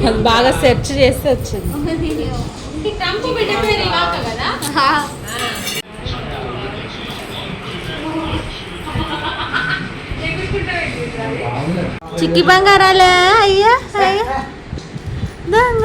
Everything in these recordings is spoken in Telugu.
అది బాగా సెర్చ్ చేస్తే వచ్చింది. చిక్కి బంగారాలే అయ్యా అయ్యా. దొంగ.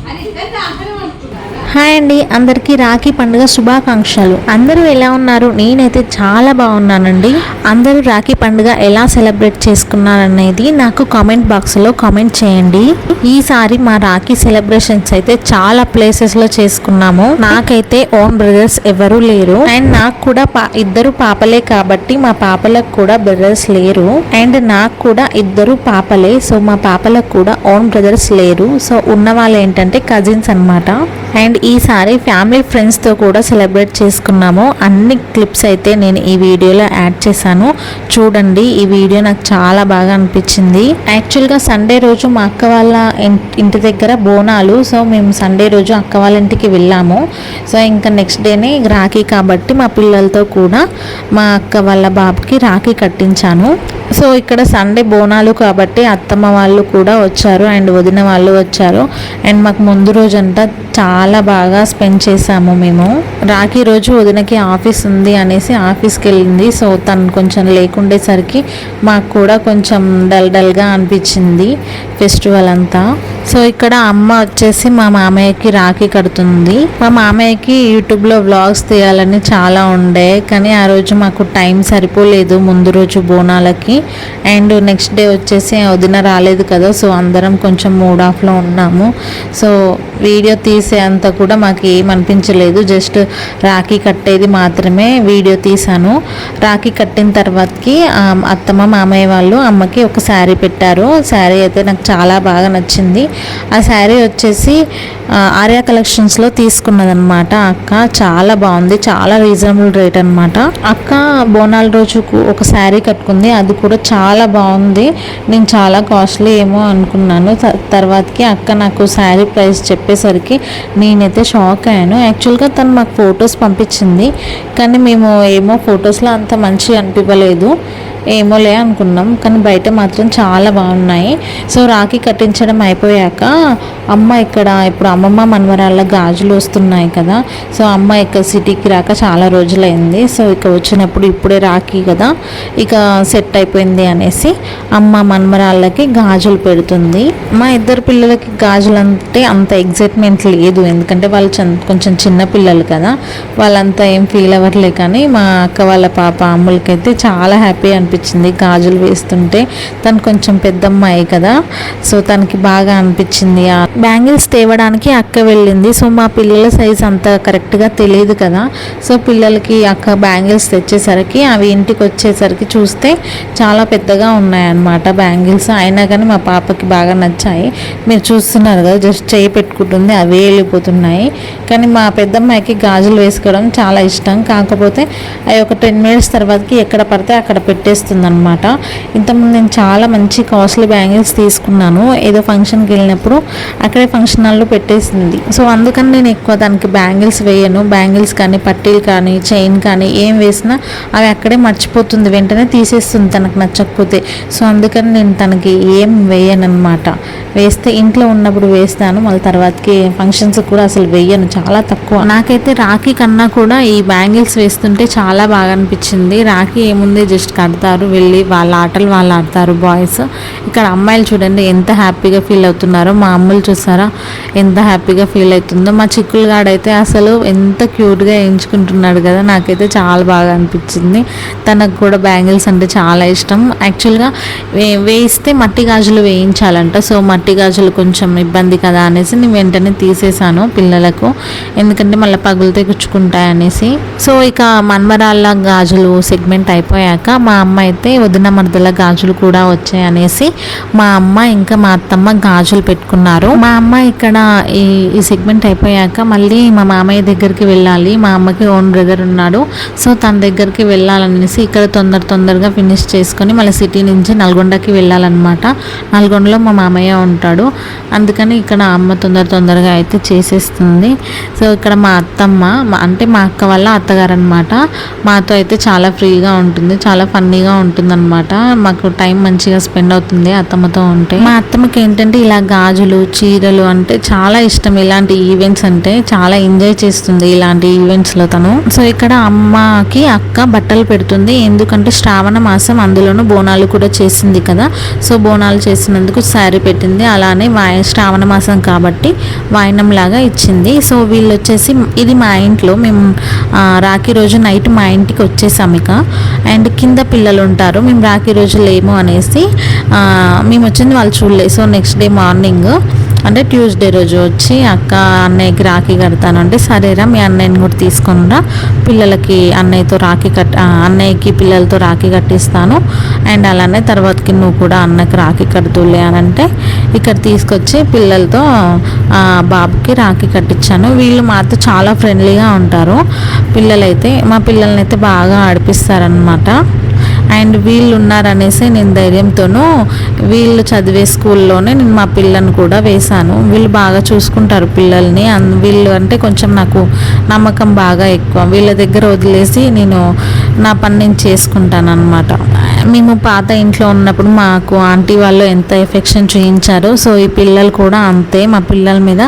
హాయ్ అండి అందరికీ రాఖీ పండుగ శుభాకాంక్షలు. అందరూ ఎలా ఉన్నారు? నేనైతే చాలా బాగున్నానండి. అందరూ రాఖీ పండుగ ఎలా సెలబ్రేట్ చేసుకున్నారనేది నాకు కామెంట్ బాక్స్లో కామెంట్ చేయండి. ఈసారి మా రాఖీ సెలబ్రేషన్స్ అయితే చాలా ప్లేసెస్లో చేసుకున్నాము. నాకైతే ఓన్ బ్రదర్స్ ఎవరూ లేరు. అండ్ నాకు కూడా పా- ఇద్దరు పాపలే కాబట్టి మా పాపలకు కూడా బ్రదర్స్ లేరు. అండ్ నాకు కూడా ఇద్దరు పాపలే సో మా పాపలకు కూడా ఓన్ బ్రదర్స్ లేరు. సో ఉన్న వాళ్ళు ఏంటంటే కజిన్స్ అనమాట అండ్ ఈసారి ఫ్యామిలీ ఫ్రెండ్స్తో కూడా సెలబ్రేట్ చేసుకున్నాము. అన్ని క్లిప్స్ అయితే నేను ఈ వీడియోలో యాడ్ చేశాను. చూడండి ఈ వీడియో నాకు చాలా బాగా అనిపించింది. యాక్చువల్గా సండే రోజు మా అక్క వాళ్ళ ఇంటి దగ్గర బోనాలు. సో మేము సండే రోజు అక్క వాళ్ళ ఇంటికి వెళ్ళాము. సో ఇంకా నెక్స్ట్ డేనే రాఖీ కాబట్టి మా పిల్లలతో కూడా మా అక్క వాళ్ళ బాబుకి రాఖీ కట్టించాను. సో ఇక్కడ సండే బోనాలు కాబట్టి అత్తమ్మ వాళ్ళు కూడా వచ్చారు అండ్ వదిన వాళ్ళు వచ్చారు. అండ్ మాకు ముందు రోజంతా చాలా బాగా స్పెండ్ చేసాము మేము. రాఖీ రోజు వదినకి ఆఫీస్ ఉంది అనేసి ఆఫీస్కి వెళ్ళింది. సో తను కొంచెం లేకుండేసరికి మాకు కూడా కొంచెం డల్ డల్గా అనిపించింది. ఫెస్టివల్ అంతా. సో ఇక్కడ అమ్మ వచ్చేసి మా మామయ్యకి రాఖీ కడుతుంది. మా మామయ్యకి యూట్యూబ్లో వ్లాగ్స్ తీయాలని చాలా ఉండే. కానీ ఆ రోజు మాకు టైం సరిపోలేదు ముందు రోజు బోనాలకి. అండ్ నెక్స్ట్ డే వచ్చేసి వదిన రాలేదు కదా సో అందరం కొంచెం మూడ్ ఆఫ్లో ఉన్నాము. సో వీడియో తీసే అంత కూడా మాకు ఏమనిపించలేదు అనిపించలేదు. జస్ట్ రాఖీ కట్టేది మాత్రమే వీడియో తీసాను. రాఖీ కట్టిన తర్వాతకి అత్తమ్మ మామయ్య వాళ్ళు అమ్మకి ఒక శారీ పెట్టారు. శారీ అయితే నాకు చాలా బాగా నచ్చింది. ఆ శారీ వచ్చేసి ఆర్యా కలెక్షన్స్లో తీసుకున్నదనమాట అక్క చాలా బాగుంది. చాలా రీజనబుల్ రేట్ అనమాట అక్క బోనాల రోజుకు ఒక శారీ కట్టుకుంది. అది కూడా చాలా బాగుంది. నేను చాలా కాస్ట్లీ ఏమో అనుకున్నాను. త- తర్వాతకి అక్క నాకు శారీ ప్రైస్ చెప్పేసరికి నేనైతే షాక్ అయ్యాను. యాక్చువల్గా తను మాకు ఫొటోస్ పంపించింది. కానీ మేము ఏమో ఫొటోస్లో అంత మంచి అనిపించలేదు ఏమోలే అనుకున్నాం కానీ బయట మాత్రం చాలా బాగున్నాయి. సో రాఖీ కట్టించడం అయిపోయాక అమ్మ ఇక్కడ ఇప్పుడు అమ్మమ్మ మనవరాళ్ళ గాజులు వస్తున్నాయి కదా సో అమ్మ ఇక్కడ సిటీకి రాక చాలా రోజులైంది. సో ఇక వచ్చినప్పుడు ఇప్పుడే రాఖీ కదా ఇక సెట్ అయిపోయింది అనేసి అమ్మ మనవరాళ్ళకి గాజులు పెడుతుంది. మా ఇద్దరు పిల్లలకి గాజులు అంటే అంత ఎగ్జైట్మెంట్ లేదు ఎందుకంటే వాళ్ళు కొంచెం చిన్న పిల్లలు కదా వాళ్ళంతా ఏం ఫీల్ అవ్వట్లే. కానీ మా అక్క వాళ్ళ పాప అమ్ములకైతే చాలా హ్యాపీ అనిపించింది. గాజులు వేస్తుంటే తను కొంచెం పెద్దమ్మాయి కదా సో తనకి బాగా అనిపించింది. ఆ బ్యాంగిల్స్ తేవడానికి అక్క వెళ్ళింది. సో మా పిల్లల సైజ్ అంత కరెక్ట్గా తెలియదు కదా సో పిల్లలకి అక్క బ్యాంగిల్స్ తెచ్చేసరికి అవి ఇంటికి వచ్చేసరికి చూస్తే చాలా పెద్దగా ఉన్నాయన్నమాట బ్యాంగిల్స్. అయినా కానీ మా పాపకి బాగా నచ్చాయి. మీరు చూస్తున్నారు కదా జస్ట్ చేయి పెట్టుకుంటుంది అవి వెళ్ళిపోతున్నాయి. కానీ మా పెద్దమ్మాయికి గాజులు వేసుకోవడం చాలా ఇష్టం. కాకపోతే అవి ఒక టెన్ మినిట్స్ తర్వాతకి ఎక్కడ పడితే అక్కడ పెట్టేసి అనమాట ఇంతకుముందు నేను చాలా మంచి కాస్ట్లీ బ్యాంగిల్స్ తీసుకున్నాను. ఏదో ఫంక్షన్కి వెళ్ళినప్పుడు అక్కడే ఫంక్షన్ హాల్లో పెట్టేసింది. సో అందుకని నేను ఎక్కువ దానికి బ్యాంగిల్స్ వేయను. బ్యాంగిల్స్ కానీ పట్టీలు కానీ చైన్ కానీ ఏం వేసినా అవి అక్కడే మర్చిపోతుంది. వెంటనే తీసేస్తుంది తనకు నచ్చకపోతే. సో అందుకని నేను తనకి ఏం వేయను అనమాట వేస్తే ఇంట్లో ఉన్నప్పుడు వేస్తాను. మళ్ళీ తర్వాతకి ఫంక్షన్స్ కూడా అసలు వేయను. చాలా తక్కువ. నాకైతే రాఖీ కన్నా కూడా ఈ బ్యాంగిల్స్ వేస్తుంటే చాలా బాగా అనిపించింది. రాఖీ ఏముంది జస్ట్ కడతారు వెళ్ళి వాళ్ళ ఆటలు వాళ్ళు ఆడతారు బాయ్స్ ఇక్కడ అమ్మాయిలు చూడండి ఎంత హ్యాపీగా ఫీల్ అవుతున్నారో మా అమ్మలు చూసారా? ఎంత హ్యాపీగా ఫీల్ అవుతుందో. మా చిక్కులుగాడైతే అసలు ఎంత క్యూట్గా ఎంచుకుంటున్నాడు కదా నాకైతే చాలా బాగా అనిపించింది. తనకు కూడా బ్యాంగిల్స్ అంటే చాలా ఇష్టం. యాక్చువల్గా వే వేయిస్తే మట్టి గాజులు వేయించాలంట. సో మట్టి గాజులు కొంచెం ఇబ్బంది కదా అనేసి నేను వెంటనే తీసేసాను పిల్లలకు. ఎందుకంటే మళ్ళీ పగులితే గుచ్చుకుంటాయి అనేసి సో ఇక మన్మరాళ్ళ గాజులు సెగ్మెంట్ అయిపోయాక మా అమ్మ అయితే వదిన మరదల గాజులు కూడా వచ్చాయి అనేసి మా అమ్మ ఇంకా మా అత్తమ్మ గాజులు పెట్టుకున్నారు. మా అమ్మ ఇక్కడ ఈ ఈ సెగ్మెంట్ అయిపోయాక మళ్ళీ మా మామయ్య దగ్గరికి వెళ్ళాలి. మా అమ్మకి ఓన్ బ్రదర్ ఉన్నాడు. సో తన దగ్గరికి వెళ్ళాలనేసి ఇక్కడ తొందర తొందరగా ఫినిష్ చేసుకొని మళ్ళీ సిటీ నుంచి నల్గొండకి వెళ్ళాలన్నమాట. నల్గొండలో మా మామయ్య ఉంటాడు. అందుకని ఇక్కడ అమ్మ తొందర తొందరగా అయితే చేసేస్తుంది. సో ఇక్కడ మా అత్తమ్మ అంటే మా అక్క వాళ్ళ అత్తగారు అనమాట మాతో అయితే చాలా ఫ్రీగా ఉంటుంది. చాలా ఫన్నీగా ఉంటుంది ఉంటుందన్నమాట. మాకు టైం మంచిగా స్పెండ్ అవుతుంది అత్తమ్మతో ఉంటే. మా అత్తమ్మకి ఏంటంటే ఇలా గాజులు చీరలు అంటే చాలా ఇష్టం. ఇలాంటి ఈవెంట్స్ అంటే చాలా ఎంజాయ్ చేస్తుంది ఇలాంటి ఈవెంట్స్లో తను. సో ఇక్కడ అమ్మకి అక్క బట్టలు పెడుతుంది. ఎందుకంటే శ్రావణ మాసం అందులోనూ బోనాలు కూడా చేసింది కదా. సో బోనాలు చేసినందుకు శారీ పెట్టింది. అలానే వాయ శ్రావణ మాసం కాబట్టి వాయనం లాగా ఇచ్చింది. సో వీళ్ళు వచ్చేసి ఇది మా ఇంట్లో. మేము రాఖీ రోజు నైట్ మా ఇంటికి వచ్చేసాం ఇక. అండ్ కింద పిల్లలు ఉంటారు. మేము రాఖీ రోజు లేము అనేసి మేము వచ్చింది వాళ్ళు చూడలేదు సో నెక్స్ట్ డే మార్నింగ్ అంటే ట్యూస్డే రోజు వచ్చి అక్క అన్నయ్యకి రాఖీ కడతాను అంటే సరేరా మీ అన్నయ్యని కూడా తీసుకునిరా. పిల్లలకి అన్నయ్యతో రాఖీ కట్ అన్నయ్యకి పిల్లలతో రాఖీ కట్టిస్తాను. అండ్ అలానే తర్వాతకి నువ్వు కూడా అన్నకి రాఖీ కడుతులే అని అంటే ఇక్కడ తీసుకొచ్చి పిల్లలతో బాబుకి రాఖీ కట్టించాను. వీళ్ళు మాతో చాలా ఫ్రెండ్లీగా ఉంటారు. పిల్లలైతే మా పిల్లల్ని అయితే బాగా ఆడిపిస్తారనమాట అండ్ వీళ్ళు ఉన్నారనేసి నేను ధైర్యంతోనూ వీళ్ళు చదివే స్కూల్లోనే నేను మా పిల్లని కూడా వేశాను. వీళ్ళు బాగా చూసుకుంటారు పిల్లల్ని. వీళ్ళు అంటే కొంచెం నాకు నమ్మకం బాగా ఎక్కువ. వీళ్ళ దగ్గర వదిలేసి నేను నా పని నేను చేసుకుంటాను అనమాట మేము పాత ఇంట్లో ఉన్నప్పుడు మాకు ఆంటీ వాళ్ళు ఎంత ఎఫెక్షన్ చూయించారో సో ఈ పిల్లలు కూడా అంతే. మా పిల్లల మీద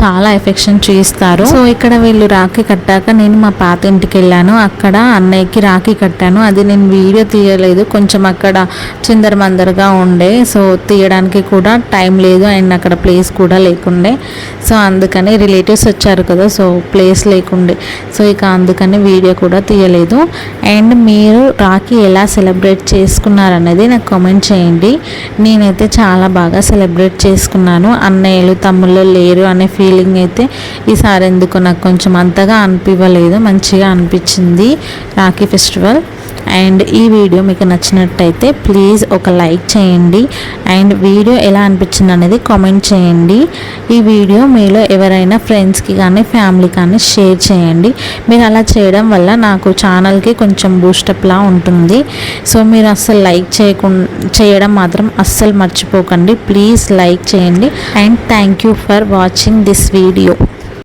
చాలా ఎఫెక్షన్ చూపిస్తారు సో ఇక్కడ వీళ్ళు రాఖీ కట్టాక నేను మా పాత ఇంటికి వెళ్ళాను. అక్కడ అన్నయ్యకి రాఖీ కట్టాను. అది నేను వీడియో తీయలేదు. కొంచెం అక్కడ చిందరమందరగా ఉండే. సో తీయడానికి కూడా టైం లేదు. అండ్ అక్కడ ప్లేస్ కూడా లేకుండే. సో అందుకని రిలేటివ్స్ వచ్చారు కదా. సో ప్లేస్ లేకుండే. సో ఇక అందుకని వీడియో కూడా తీయలేదు. అండ్ మీరు రాఖీ ఎలా సెలబ్రేట్ చేసుకున్నారనేది నాకు కామెంట్ చేయండి. నేనైతే చాలా బాగా సెలబ్రేట్ చేసుకున్నాను. అన్నయ్యలు తమ్ముళ్ళు లేరు అనే ఫీలింగ్ అయితే ఈసారి ఎందుకు నాకు కొంచెం అంతగా అనిపించలేదు మంచిగా అనిపించింది రాఖీ ఫెస్టివల్. అండ్ ఈ వీడియో మీకు నచ్చినట్టయితే ప్లీజ్ ఒక లైక్ చేయండి. అండ్ వీడియో ఎలా అనిపించింది అనేది కామెంట్ చేయండి. ఈ వీడియో మీలో ఎవరైనా ఫ్రెండ్స్కి కానీ ఫ్యామిలీ కానీ షేర్ చేయండి. మీరు అలా చేయడం వల్ల నాకు ఛానల్కి కొంచెం బూస్టప్లా ఉంటుంది. సో మీరు అస్సలు లైక్ చేయకుండా చేయడం మాత్రం అస్సలు మర్చిపోకండి. ప్లీజ్ లైక్ చేయండి. And thank you for watching this video